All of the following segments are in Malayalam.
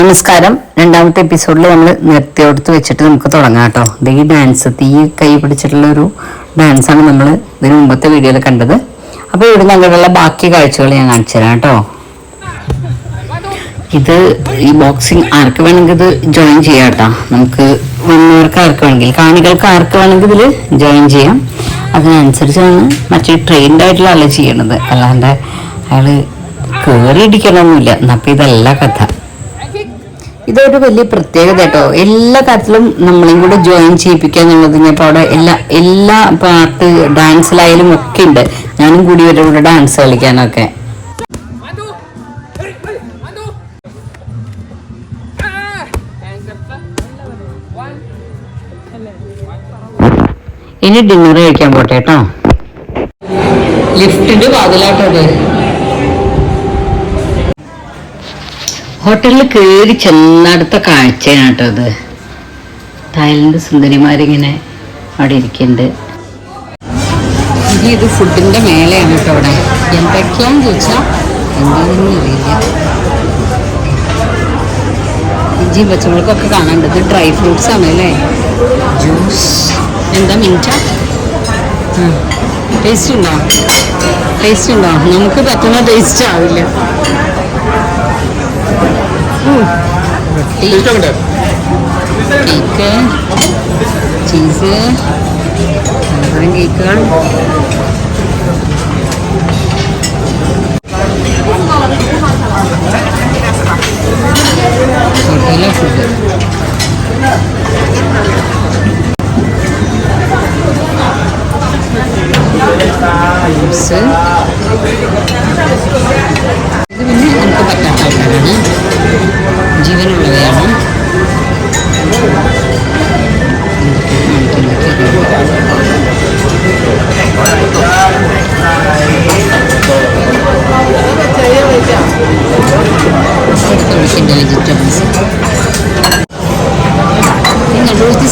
നമസ്കാരം. രണ്ടാമത്തെ എപ്പിസോഡിൽ നമ്മൾ നിർത്തിയോടത്ത് വെച്ചിട്ട് നമുക്ക് തുടങ്ങാം കേട്ടോ. ഇത് ഈ ഡാൻസ് തീ കൈ പിടിച്ചിട്ടുള്ള ഒരു ഡാൻസാണ് നമ്മൾ ഇതിന് മുമ്പത്തെ വീഡിയോയിൽ കണ്ടത്. അപ്പോൾ ഇവിടെ അങ്ങനെയുള്ള ബാക്കി കാഴ്ചകൾ ഞാൻ കാണിച്ചു തരാം കേട്ടോ. ഇത് ഈ ബോക്സിങ് ആർക്ക് വേണമെങ്കിൽ ഇത് ജോയിൻ ചെയ്യാം കേട്ടോ. നമുക്ക് വന്നവർക്ക് ആർക്ക് വേണമെങ്കിൽ കാണികൾക്ക് ആർക്ക് വേണമെങ്കിൽ ഇതിൽ ജോയിൻ ചെയ്യാം. അതിനനുസരിച്ചാണ് മറ്റേ ട്രെയിൻഡ് ആയിട്ടുള്ള ആൾ ചെയ്യണത്. അല്ലാണ്ട് അയാൾ കയറി ഇടിക്കണമൊന്നുമില്ല എന്നപ്പോൾ ഇതല്ല കഥ. ഇതൊരു വലിയ പ്രത്യേകത കേട്ടോ. എല്ലാ കാര്യത്തിലും നമ്മളെയും കൂടെ ജോയിൻ ചെയ്യിപ്പിക്കുക എന്നുള്ളത് കേട്ടോ ഇപ്പോൾ അവിടെ എല്ലാ എല്ലാ പാട്ട് ഡാൻസിലായാലും ഒക്കെ ഉണ്ട്. ഞാനും കൂടി ഇവരുടെ കൂടെ ഡാൻസ് കളിക്കാനൊക്കെ. ഇനി ഡിന്നർ കഴിക്കാൻ പോട്ടെ കേട്ടോ. ലിഫ്റ്റിന്റെ വാതിലാട്ടത് ഹോട്ടലിൽ കയറി ചെന്നടുത്ത കാഴ്ചയാണ് കേട്ടോ അത് തായ്ലൻഡ് സുന്ദരിമാരിങ്ങനെ അവിടെ ഇരിക്കുന്നുണ്ട്. ഇത് ഫുഡിന്റെ മേലെയാണ് കേട്ടോ അവിടെ. എന്തൊക്കെയാന്ന് ചോദിച്ചാൽ എന്താണെന്ന് അറിയില്ല. ഇഞ്ചിയും പച്ചമുളകൊക്കെ കാണേണ്ടത് ഡ്രൈ ഫ്രൂട്ട്സ് ആണ് അല്ലേ? ജ്യൂസ്. എന്താ മിന്റ? ടേസ്റ്റ് ഉണ്ടോ? ടേസ്റ്റ് ഉണ്ടോ? നമുക്ക് പറ്റുന്ന ടേസ്റ്റ് ആവില്ല. കേക്ക് ചീസ് പലതരം കേക്കുകൾ ഫുഡ്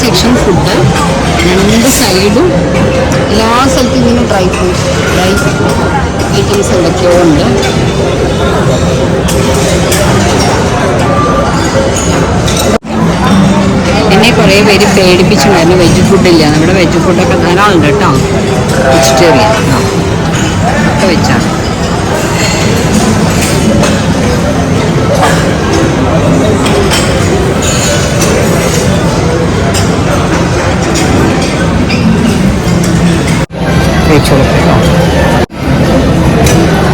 സെക്ഷൻ ഫുഡ് രണ്ട് സൈഡും എല്ലാ സ്ഥലത്തും ഇങ്ങനെ ഡ്രൈ ഫ്രൂട്ട് ഡ്രൈ ഐറ്റംസ് എന്തൊക്കെയോ ഉണ്ട്. എന്നെ കുറേ പേര് പേടിപ്പിച്ചിട്ടുണ്ടായിരുന്നു വെജ് ഫുഡില്ല നമ്മുടെ വെജ് ഫുഡൊക്കെ ധാരാളം കേട്ടോ. വെജിറ്റേറിയൻ ഒക്കെ വെച്ചാണ്.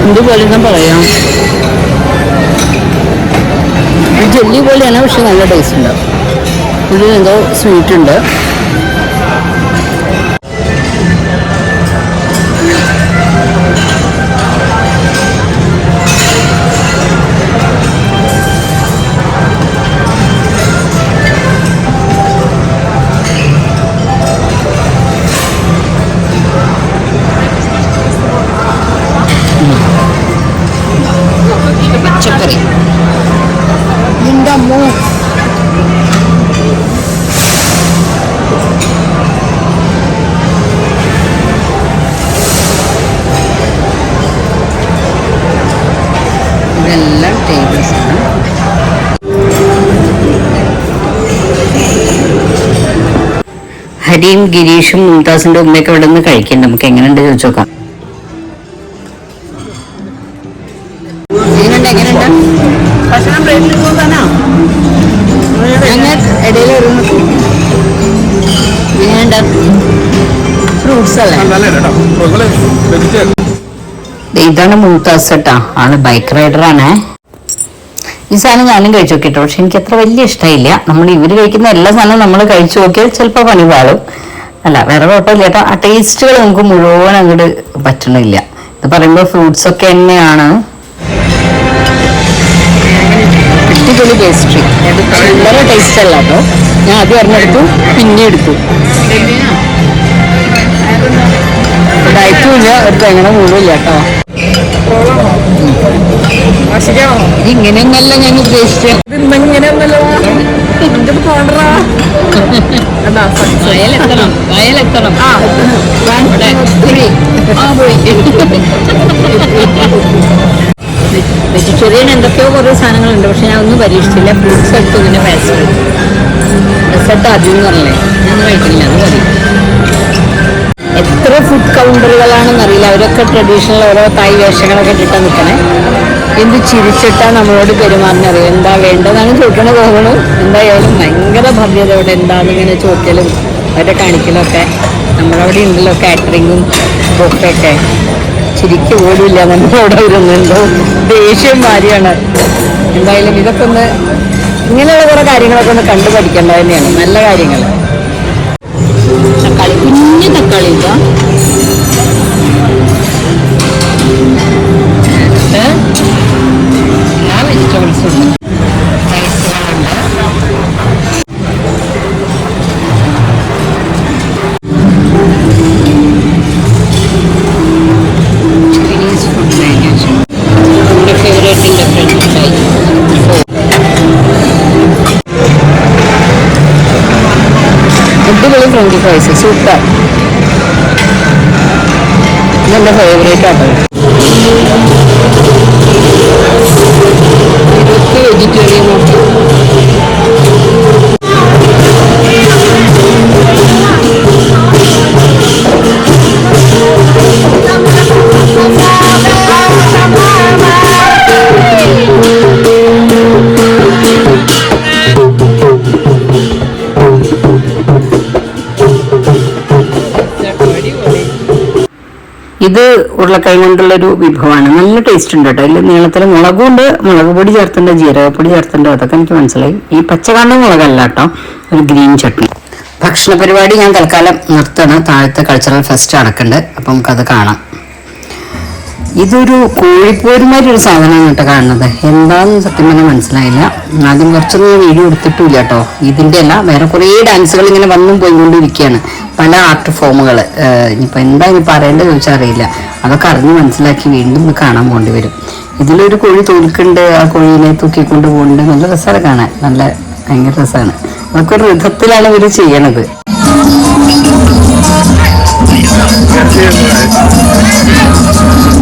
എന്തുപോലെ ഞാൻ പറയാം. ജെല്ലി പോലെയാണ് പക്ഷെ നല്ല ടേസ്റ്റ് ഉണ്ട്. ഇതിൽ എന്തോ സ്വീറ്റ് ഉണ്ട്. ഹരിയും ഗിരീഷും മുംതാസിന്റെ ഉമ്മയൊക്കെ ഇവിടെ നിന്ന് കഴിക്കുന്നുണ്ട് നമുക്ക് എങ്ങനെയുണ്ട് ചോദിച്ചു നോക്കാം. എങ്ങനെയുണ്ട് എങ്ങനെയുണ്ട്? ഭക്ഷണം പ്ലേറ്റിൽ പോകുന്നതാണോ ഞങ്ങൾ ഇടയിൽ ഒരു എങ്ങനെയുണ്ട് ഫ്രൂട്ട്സ് അല്ലേ? നല്ല കേട്ടോ? നിങ്ങൾ വെജിറ്റേറിയൻ ഇതാണ് മുംതാസ് കേട്ടാ ആൾ ബൈക്ക് റൈഡറാണ്. ഈ സാധനം ഞാനും കഴിച്ചു നോക്കിട്ടോ പക്ഷെ എനിക്ക് അത്ര വലിയ ഇഷ്ടമില്ല നമ്മൾ ഇവർ കഴിക്കുന്ന എല്ലാ സാധനവും നമ്മൾ കഴിച്ചു നോക്കിയാൽ ചിലപ്പോൾ പണി പാളും. അല്ല വേറെ കുഴപ്പമില്ല. കേട്ടോ ആ ടേസ്റ്റുകൾ നമുക്ക് മുഴുവൻ അങ്ങോട്ട് പറ്റണില്ല. ഇത് പറയുമ്പോൾ ഫ്രൂട്ട്സ് ഒക്കെ തന്നെയാണ്. ചില്ലറ ടേസ്റ്റ് അല്ല കേട്ടോ. ഞാൻ ആദ്യം ഒരെണ്ണെടുത്തു പിന്നെ എടുത്തു. ഡയറ്റും ഇല്ല ഒരു തേങ്ങണ മുഴുവില്ല കേട്ടോ. ഇങ്ങനെയൊന്നല്ല ഞാൻ ഉദ്ദേശിച്ചത് വയലെത്തണം വയലെത്തണം. ആ. പോയി. വെജിറ്റേറിയൻ എന്തൊക്കെയോ കുറേ സാധനങ്ങളുണ്ട് പക്ഷെ ഞാൻ ഒന്നും പരീക്ഷിച്ചില്ല. ഫ്രൂട്ട്സ് എടുത്തു ഇങ്ങനെ പായസം അതിൽ ആദ്യം പറഞ്ഞേ പറഞ്ഞില്ലേ? ഞാൻ കഴിക്കില്ല അത് മതി. എത്ര ഫുഡ് കൗണ്ടറുകളാണെന്നറിയില്ല അവരൊക്കെ ട്രഡീഷണൽ ഓരോ തായ് വേഷങ്ങളൊക്കെ കിട്ടാൻ നിൽക്കണേ എന്ത് ചിരിച്ചിട്ടാ നമ്മളോട് പെരുമാറിഞ്ഞത് എന്താ വേണ്ടതാണ് ചോദിക്കണ തോന്നണു. എന്തായാലും ഭയങ്കര ഭവ്യതയോടെ എന്താന്ന് ഇങ്ങനെ ചോദിക്കലും അവരെ കാണിക്കലൊക്കെ. നമ്മളവിടെ ഉണ്ടല്ലോ കാറ്ററിങ്ങും ബൊക്കൊക്കെ. ചിരിക്ക് പോലുമില്ല നമ്മളവിടെ വരുന്നുണ്ടോ ദേഷ്യം മാരിയാണ് എന്തായാലും ഇതൊക്കെ ഒന്ന് ഇങ്ങനെയുള്ള കുറേ കാര്യങ്ങളൊക്കെ ഒന്ന് കണ്ടു പഠിക്കേണ്ടത് തന്നെയാണ്. നല്ല കാര്യങ്ങൾ തക്കാളി കുഞ്ഞു തക്കാളി ഇതാ ഫ്രഞ്ച് ഫ്രൈസ് സൂപ്പർ ഇതെന്റെ ഫേവറേറ്റ് ആട്ടോ ഇതൊക്കെ വെജിറ്റേറിയൻ നോക്കി ഇത് ഉരുളക്കിഴങ്ങ് കൊണ്ടുള്ളൊരു വിഭവമാണ്. നല്ല ടേസ്റ്റ് ഉണ്ട് കേട്ടോ. അതിൽ നീളത്തിൽ മുളകും ഉണ്ട് മുളക് പൊടി ചേർത്തുണ്ട് ജീരകപ്പൊടി ചേർത്തുണ്ട് അതൊക്കെ എനിക്ക് മനസ്സിലായി. ഈ പച്ചക്കാണ്ട മുളകല്ല കേട്ടോ. ഒരു ഗ്രീൻ ചട്നി. ഭക്ഷണ പരിപാടി ഞാൻ തൽക്കാലം നിർത്തണം താഴത്തെ കൾച്ചറൽ ഫെസ്റ്റ് നടക്കുന്നുണ്ട്. അപ്പം നമുക്കത് കാണാം. ഇതൊരു കോഴിപ്പോരുമാതിരി ഒരു സാധനമാണ് കേട്ടോ കാണുന്നത്. എന്താണെന്ന് സത്യം പറഞ്ഞാൽ മനസ്സിലായില്ല. ആദ്യം കുറച്ചൊന്നും വീഡിയോ എടുത്തിട്ടില്ല കേട്ടോ. ഇതിന്റെ അല്ല വേറെ കുറേ ഡാൻസുകൾ ഇങ്ങനെ വന്നും പോയിക്കൊണ്ടിരിക്കുകയാണ് പല ആർട്ട് ഫോമുകൾ ഇനിയിപ്പോൾ എന്താ ഇനി പറയേണ്ടത് ചോദിച്ചാൽ അറിയില്ല അതൊക്കെ അറിഞ്ഞ് മനസ്സിലാക്കി വീണ്ടും കാണാൻ പോകേണ്ടി വരും. ഇതിലൊരു കോഴി തോൽക്കുന്നുണ്ട്. ആ കോഴീനെ തൂക്കിക്കൊണ്ട് പോകുന്നുണ്ട് നല്ല രസമാണ് കാണാൻ. നല്ല ഭയങ്കര രസമാണ്. അതൊക്കെ ഒരു വിധത്തിലാണ് ഇവർ ചെയ്യണത്. ഒരു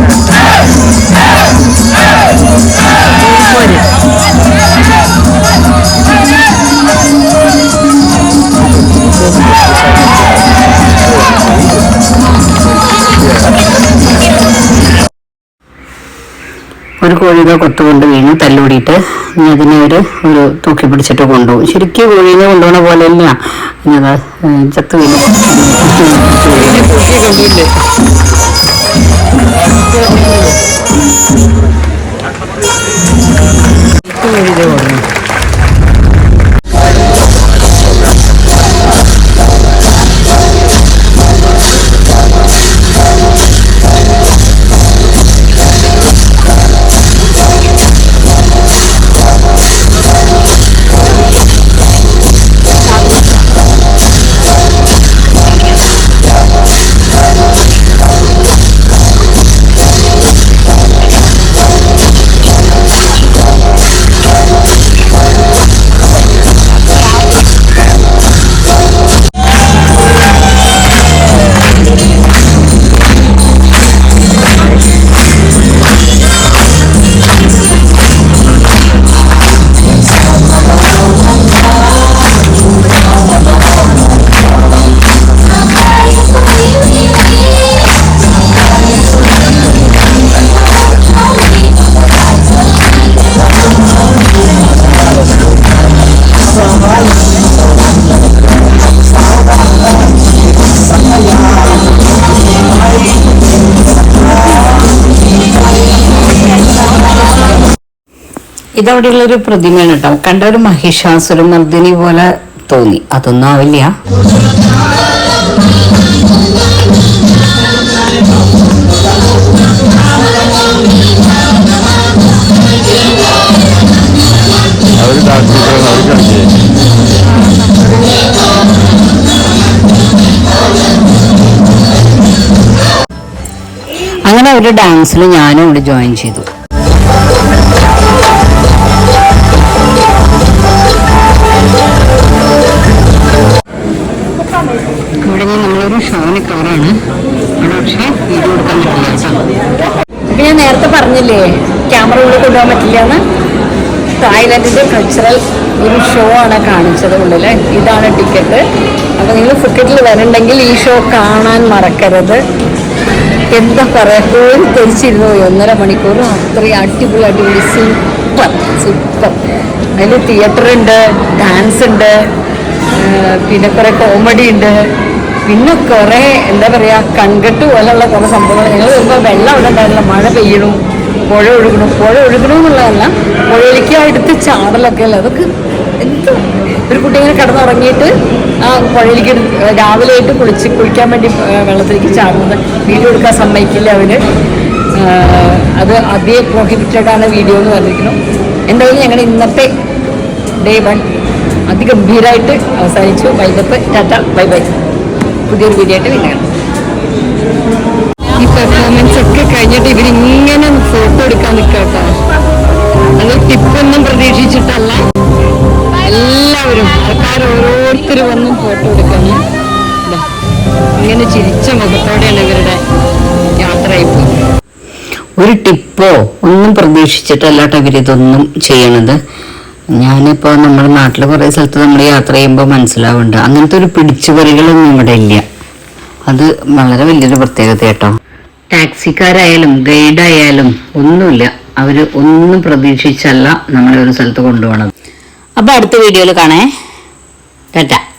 കോഴിയുടെ കൊത്തുകൊണ്ട് വീണു തല്ലോടിയിട്ട് ഇനി അതിനെ ഒരു ഒരു തൂക്കി പിടിച്ചിട്ട് കൊണ്ടുപോകും. ശരിക്കും കോഴീനെ കൊണ്ടുപോകണ പോലെ അല്ല ഇനി ചത്തു വീണു. കൊണ്ടുപോയില്ലേ? ഇതവിടെയുള്ള ഒരു പ്രതിമയാണ് കേട്ടോ. കണ്ട ഒരു മഹിഷാസുര മർദ്ദിനി പോലെ തോന്നി. അതൊന്നും ആവില്ല. അങ്ങനെ ഒരു ഡാൻസിൽ ഞാനും ഇവിടെ ജോയിൻ ചെയ്തു. നിന്ന് നമ്മളൊരു ഷോന് കവറാണ് അവിടെ പക്ഷേ വീഡിയോ കൊടുക്കാൻ പറ്റില്ല. ഞാൻ നേരത്തെ പറഞ്ഞില്ലേ ക്യാമറ ഉള്ളിൽ കൊണ്ടുപോകാൻ പറ്റില്ല എന്ന് തായ്ലൻഡിന്റെ കൾച്ചറൽ ഒരു ഷോ ആണ് കാണിച്ചത് ഉള്ളിൽ ഇതാണ് ടിക്കറ്റ് അപ്പോൾ നിങ്ങൾ ഫുക്കറ്റിൽ വരണ്ടെങ്കിൽ ഈ ഷോ കാണാൻ മറക്കരുത്. എന്താ പറയാ കോരി തിരിച്ചിരുന്നു ഒന്നര മണിക്കൂർ അത്രയും അടിപൊളി അടിപൊളി. സൂപ്പർ സൂപ്പർ അതിൽ തിയേറ്റർ ഉണ്ട് ഡാൻസ് ഉണ്ട് പിന്നെ കുറെ കോമഡി ഉണ്ട്. പിന്നെ കുറെ എന്താ പറയാ കൺകെട്ട് പോലെയുള്ള കുറെ സംഭവങ്ങൾ. ഞങ്ങൾ വരുമ്പോൾ വെള്ളം അവിടെ ഉണ്ടായിരുന്നില്ല. മഴ പെയ്യണു പുഴ ഒഴുകണു. പുഴ ഒഴുകണു എന്നുള്ളതല്ല പുഴയിലേക്ക് അടുത്ത് ചാടലൊക്കെ അല്ല? അതൊക്കെ എന്ത് ഒരു കുട്ടി കിടന്നുറങ്ങിയിട്ട് ആ പുഴയിലേക്ക് രാവിലെ ആയിട്ട് കുളിച്ച് കുളിക്കാൻ വേണ്ടി വെള്ളത്തിലേക്ക് ചാടുന്നത്. വീഡിയോ എടുക്കാൻ സമ്മതിക്കില്ല അവർ. അത് അതേ പ്രോഹിബിറ്റഡാണ് വീഡിയോ എന്ന് പറഞ്ഞിരിക്കുന്നു. എന്തായാലും ഞങ്ങളുടെ ഇന്നത്തെ ഡേ വൺ അതിഗംഭീരമായിട്ട് അവസാനിച്ചു. വൈകിട്ട് ടാറ്റ ബൈ ബൈ. പുതിയൊരു വീഡിയോ ആയിട്ട് ഈ പെർഫോമൻസ് ഒക്കെ കഴിഞ്ഞിട്ട് ഇവർ ഇങ്ങനെ ഫോട്ടോ എടുക്കാൻ നിൽക്കട്ടോ അത് ടിപ്പൊന്നും പ്രതീക്ഷിച്ചിട്ടല്ല. എല്ലാവരും ആൾക്കാർ ഓരോരുത്തർ വന്നും ഫോട്ടോ എടുക്കാൻ. ഇങ്ങനെ ചിരിച്ച മുഖത്തോടെയാണ് ഇവരുടെ യാത്രയിപ്പോ ഒരു ടിപ്പോ ഒന്നും പ്രതീക്ഷിച്ചിട്ടല്ലാട്ടോ ഇവരിതൊന്നും ചെയ്യണത്. ഞാനിപ്പോൾ നമ്മുടെ നാട്ടിൽ കുറേ സ്ഥലത്ത് നമ്മൾ യാത്ര ചെയ്യുമ്പോൾ മനസ്സിലാവുന്നുണ്ട് അങ്ങനത്തെ ഒരു പിടിച്ചുപറികളൊന്നും ഇവിടെ ഇല്ല. അത് വളരെ വലിയൊരു പ്രത്യേകത കേട്ടോ. ടാക്സിക്കാരായാലും ഗൈഡായാലും ഒന്നുമില്ല. അവർ ഒന്നും പ്രതീക്ഷിച്ചല്ല നമ്മളെ ഒരു സ്ഥലത്ത് കൊണ്ടുപോകണം അപ്പോൾ അടുത്ത വീഡിയോയിൽ കാണേ. ടാറ്റ.